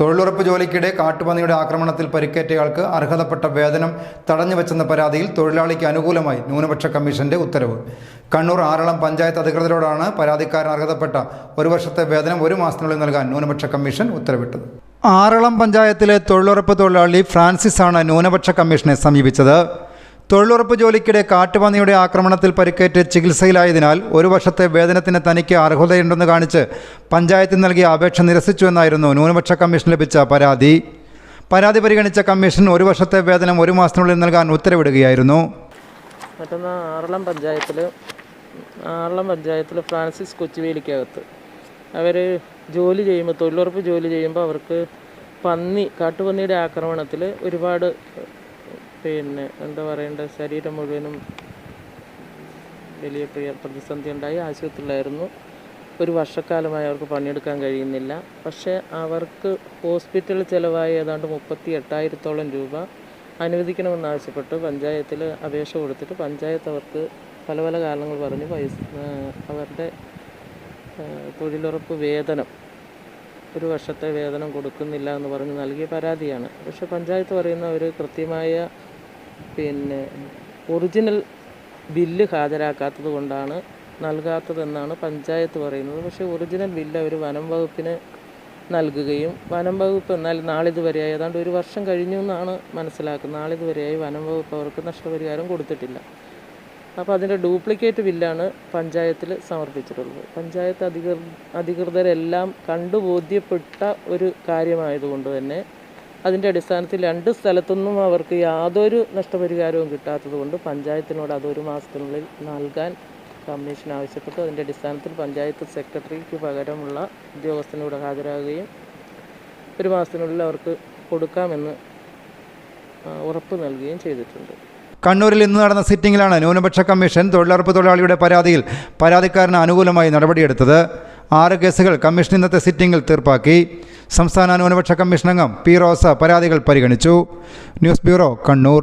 തൊഴിലുറപ്പ് ജോലിക്കിടെ കാട്ടുപന്നിയുടെ ആക്രമണത്തിൽ പരിക്കേറ്റയാൾക്ക് അർഹതപ്പെട്ട വേതനം തടഞ്ഞുവെച്ചെന്ന പരാതിയിൽ തൊഴിലാളിക്ക് അനുകൂലമായി ന്യൂനപക്ഷ കമ്മീഷന്റെ ഉത്തരവ്. കണ്ണൂർ ആറളം പഞ്ചായത്ത് അധികൃതരോടാണ് പരാതിക്കാരൻ അർഹതപ്പെട്ട ഒരു വർഷത്തെ വേതനം ഒരു മാസത്തിനുള്ളിൽ നൽകാൻ ന്യൂനപക്ഷ കമ്മീഷൻ ഉത്തരവിട്ടത്. ആറളം പഞ്ചായത്തിലെ തൊഴിലുറപ്പ് തൊഴിലാളി ഫ്രാൻസിസ് ആണ് ന്യൂനപക്ഷ കമ്മീഷനെ സമീപിച്ചത്. തൊഴിലുറപ്പ് ജോലിക്കിടെ കാട്ടുപന്നിയുടെ ആക്രമണത്തിൽ പരിക്കേറ്റ് ചികിത്സയിലായതിനാൽ ഒരു വർഷത്തെ വേതനത്തിന് തനിക്ക് അർഹതയുണ്ടെന്ന് കാണിച്ച് പഞ്ചായത്തിൽ നൽകിയ അപേക്ഷ നിരസിച്ചുവെന്നായിരുന്നു ന്യൂനപക്ഷ കമ്മീഷൻ ലഭിച്ച പരാതി. പരാതി പരിഗണിച്ച കമ്മീഷൻ ഒരു വർഷത്തെ വേതനം ഒരു മാസത്തിനുള്ളിൽ നൽകാൻ ഉത്തരവിടുകയായിരുന്നു. മറ്റൊന്ന് ആറളം പഞ്ചായത്തിൽ ആറളം പഞ്ചായത്തിൽ ഫ്രാൻസിസ് കൊച്ചുവേലിക്കകത്ത്. അവർ ജോലി ചെയ്യുമ്പോൾ തൊഴിലുറപ്പ് ജോലി ചെയ്യുമ്പോൾ അവർക്ക് പന്നി കാട്ടുപന്നിയുടെ ആക്രമണത്തിൽ ഒരുപാട് പിന്നെ എന്താ പറയേണ്ടത് ശരീരം മുഴുവനും വലിയ പ്രതിസന്ധി ഉണ്ടായി. ആശുപത്രിയിലായിരുന്നു. ഒരു വർഷക്കാലമായി അവർക്ക് പണിയെടുക്കാൻ കഴിയുന്നില്ല. പക്ഷേ അവർക്ക് ഹോസ്പിറ്റൽ ചിലവായി ഏതാണ്ട് മുപ്പത്തി എട്ടായിരത്തോളം രൂപ അനുവദിക്കണമെന്നാവശ്യപ്പെട്ട് പഞ്ചായത്തിൽ അപേക്ഷ കൊടുത്തിട്ട് പഞ്ചായത്ത് അവർക്ക് പല പല കാരണങ്ങൾ പറഞ്ഞ്. പൈസ അവരുടെ തൊഴിലുറപ്പ് വേതനം ഒരു വർഷത്തെ വേതനം കൊടുക്കുന്നില്ല എന്ന് പറഞ്ഞ് നൽകിയ പരാതിയാണ്. പക്ഷെ പഞ്ചായത്ത് പറയുന്ന ഒരു കൃത്യമായ പിന്നെ ഒറിജിനൽ ബില്ല് ഹാജരാക്കാത്തത് കൊണ്ടാണ് നൽകാത്തതെന്നാണ് പഞ്ചായത്ത് പറയുന്നത്. പക്ഷേ ഒറിജിനൽ ബില്ല് അവർ വനം വകുപ്പിന് നൽകുകയും വനം വകുപ്പ് എന്നാൽ നാളിതുവരെയായി ഏതാണ്ട് ഒരു വർഷം കഴിഞ്ഞു എന്നാണ് മനസ്സിലാക്കുന്നത്. നാളിതുവരെയായി വനം വകുപ്പ് അവർക്ക് നഷ്ടപരിഹാരം കൊടുത്തിട്ടില്ല. അപ്പോൾ അതിന്റെ ഡ്യൂപ്ലിക്കേറ്റ് ബില്ലാണ് പഞ്ചായത്തിൽ സമർപ്പിച്ചിട്ടുള്ളത്. പഞ്ചായത്ത് അധികൃ അധികൃതരെല്ലാം കണ്ടു ബോധ്യപ്പെട്ട ഒരു കാര്യമായതുകൊണ്ട് തന്നെ അതിന്റെ അടിസ്ഥാനത്തിൽ രണ്ട് സ്ഥലത്തുനിന്നും അവർക്ക് യാതൊരു നഷ്ടപരിഹാരവും കിട്ടാത്തതുകൊണ്ട് പഞ്ചായത്തിനോട് അതൊരു മാസത്തിനുള്ളിൽ നൽകാൻ കമ്മീഷൻ ആവശ്യപ്പെട്ടു. അതിന്റെ അടിസ്ഥാനത്തിൽ പഞ്ചായത്ത് സെക്രട്ടറിക്ക് പകരമുള്ള ഉദ്യോഗസ്ഥനോട് ഹാജരാകുകയും ഒരു മാസത്തിനുള്ളിൽ അവർക്ക് കൊടുക്കാമെന്ന് ഉറപ്പ് നൽകുകയും ചെയ്തിട്ടുണ്ട്. കണ്ണൂരിൽ ഇന്ന് നടന്ന സിറ്റിംഗിലാണ് ന്യൂനപക്ഷ കമ്മീഷൻ തൊഴിലുറപ്പ് തൊഴിലാളിയുടെ പരാതിയിൽ പരാതിക്കാരന് അനുകൂലമായി നടപടിയെടുത്തത്. ആറ് കേസുകൾ കമ്മീഷൻ ഇന്നത്തെ സിറ്റിംഗിൽ തീർപ്പാക്കി. സംസ്ഥാന ന്യൂനപക്ഷ കമ്മീഷൻ അംഗം പി റോസ പരാതികൾ പരിഗണിച്ചു. News bureau Kannur.